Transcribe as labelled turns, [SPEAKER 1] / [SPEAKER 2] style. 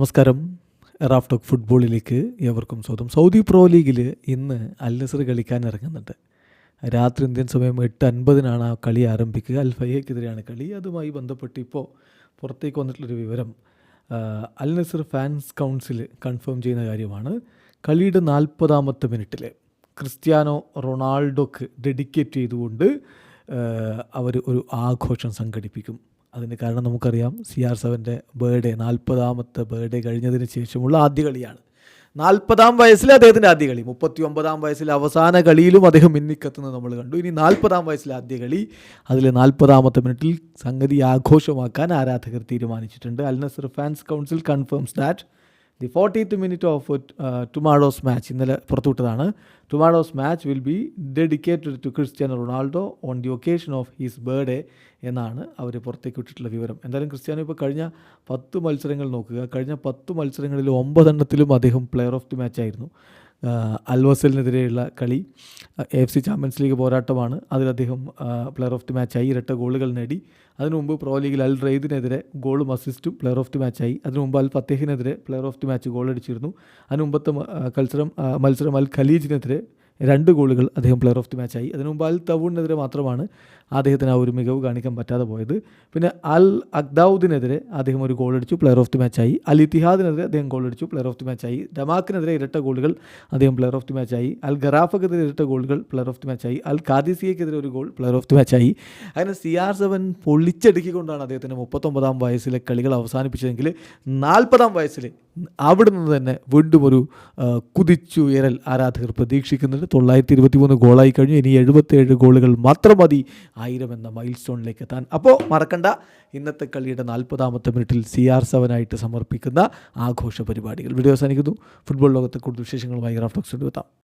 [SPEAKER 1] നമസ്കാരം. Raf talk ഫുട്ബോളിലേക്ക് ഏവർക്കും സ്വാഗതം. സൗദി പ്രോ ലീഗിൽ ഇന്ന് അൽനസർ കളിക്കാൻ ഇറങ്ങുന്നുണ്ട്. രാത്രി ഇന്ത്യൻ സമയം എട്ട് അൻപതിനാണ് ആ കളി ആരംഭിക്കുക. അൽ ഫയ്യക്കെതിരെയാണ് കളി. അതുമായി ബന്ധപ്പെട്ട് ഇപ്പോൾ പുറത്തേക്ക് വന്നിട്ടുള്ളൊരു വിവരം Al Nassr Al Nassr fans council confirm ചെയ്യുന്ന കാര്യമാണ്. കളിയുടെ നാൽപ്പതാമത്തെ മിനിറ്റിൽ ക്രിസ്ത്യാനോ റൊണാൾഡോക്ക് ഡെഡിക്കേറ്റ് ചെയ്തുകൊണ്ട് അവർ ഒരു ആഘോഷം സംഘടിപ്പിക്കും. അതിന് കാരണം നമുക്കറിയാം സി ആർ സെവന്റെ ബേർഡേ നാൽപ്പതാമത്തെ ബർത്ത്ഡേ കഴിഞ്ഞതിന് ശേഷമുള്ള ആദ്യ കളിയാണ്. നാൽപ്പതാം വയസ്സിൽ അദ്ദേഹത്തിന്റെ ആദ്യ കളി. മുപ്പത്തി ഒമ്പതാം വയസ്സിൽ അവസാന കളിയിലും അദ്ദേഹം മിന്നിക്കത്തുന്നത് നമ്മൾ കണ്ടു. ഇനി നാൽപ്പതാം വയസ്സിലെ ആദ്യ കളി അതിൽ നാൽപ്പതാമത്തെ മിനിറ്റിൽ സംഗതി ആഘോഷമാക്കാൻ ആരാധകർ തീരുമാനിച്ചിട്ടുണ്ട്. Al Nassr fans council confirms that the fortieth minute of tomorrow's match ഇന്നലെ പുറത്തുവിട്ടതാണ്. Tomorrow's match will be dedicated to Cristiano Ronaldo on the occasion of his birthday എന്നാണ് അവർ പുറത്തേക്ക് വിട്ടിട്ടുള്ള വിവരം. എന്തായാലും ക്രിസ്ത്യാനോ ഇപ്പോൾ കഴിഞ്ഞ പത്ത് മത്സരങ്ങൾ നോക്കുക. കഴിഞ്ഞ പത്ത് മത്സരങ്ങളിൽ ഒമ്പതെണ്ണത്തിലും അദ്ദേഹം പ്ലെയർ ഓഫ് ദി മാച്ച് ആയിരുന്നു അൽവസലിനെതിരെയുള്ള കളി എഫ് സി ചാമ്പ്യൻസ് ലീഗ് പോരാട്ടമാണ്. അതിൽ അദ്ദേഹം പ്ലെയർ ഓഫ് ദി മാച്ചായി ഇരട്ട ഗോളുകൾ നേടി. അതിനു മുമ്പ് പ്രോ ലീഗിൽ അൽ റെയ്ദിനെതിരെ ഗോളും അസിസ്റ്റും പ്ലെയർ ഓഫ് ദി മാച്ചായി അതിനു മുമ്പ് Al ഫത്തേഹിനെതിരെ player of the match goal അടിച്ചിരുന്നു. അതിനു മുമ്പത്തെ മത്സരം മത്സരം അൽ ഖലീജിനെതിരെ രണ്ട് ഗോളുകൾ അദ്ദേഹം പ്ലെയർ ഓഫ് ദി മാച്ചായി അതിനു മുമ്പ് അൽ തവൂണിനെതിരെ മാത്രമാണ് അദ്ദേഹത്തിന് ആ ഒരു മികവ് കാണിക്കാൻ പറ്റാതെ പോയത്. പിന്നെ അൽ അക്ദൌദിനെതിരെ അദ്ദേഹം ഒരു ഗോളടിച്ചു പ്ലെയർ ഓഫ് ദി മാച്ചായി അൽ ഇത്തിഹാദിനെതിരെ അദ്ദേഹം ഗോളടിച്ചു പ്ലെയർ ഓഫ് ദി മാച്ചായി ഡമാക്കിനെതിരെ ഇരട്ട ഗോളുകൾ അദ്ദേഹം പ്ലെയർ ഓഫ് ദി മാച്ചായി അൽ ഗറാഫക്കെതിരെ ഇരട്ട ഗോളുകൾ പ്ലെയർ ഓഫ് ദി മാച്ചായി അൽ കാദിസിയക്കെതിരെ ഒരു ഗോൾ പ്ലെയർ ഓഫ് ദി മാച്ചായി അങ്ങനെ സി ആർ സെവൻ പൊളിച്ചടുക്കിക്കൊണ്ടാണ് അദ്ദേഹത്തിന്റെ മുപ്പത്തൊമ്പതാം വയസ്സിലെ കളികൾ അവസാനിപ്പിച്ചതെങ്കിൽ നാൽപ്പതാം വയസ്സിൽ അവിടെ നിന്ന് തന്നെ വീണ്ടും ഒരു കുതിച്ചുയരൽ ആരാധകർ പ്രതീക്ഷിക്കുന്നുണ്ട്. തൊള്ളായിരത്തി ഇരുപത്തി മൂന്ന് ഗോളായി കഴിഞ്ഞു. ഇനി എഴുപത്തേഴ് ഗോളുകൾ മാത്രം മതി ആയിരം എന്ന മൈൽ സ്റ്റോണിലേക്ക് എത്താൻ. അപ്പോൾ മറക്കണ്ട ഇന്നത്തെ കളിയുടെ നാൽപ്പതാമത്തെ മിനിറ്റിൽ സി ആർ സെവനായിട്ട് സമർപ്പിക്കുന്ന ആഘോഷ പരിപാടികൾ വീഡിയോ അവസാനിക്കുന്നു. ഫുട്ബോൾ ലോകത്തെ കൂടുതൽ വിശേഷങ്ങളുമായി ഗ്രാഫ്റ്റോക്സ് എത്താം.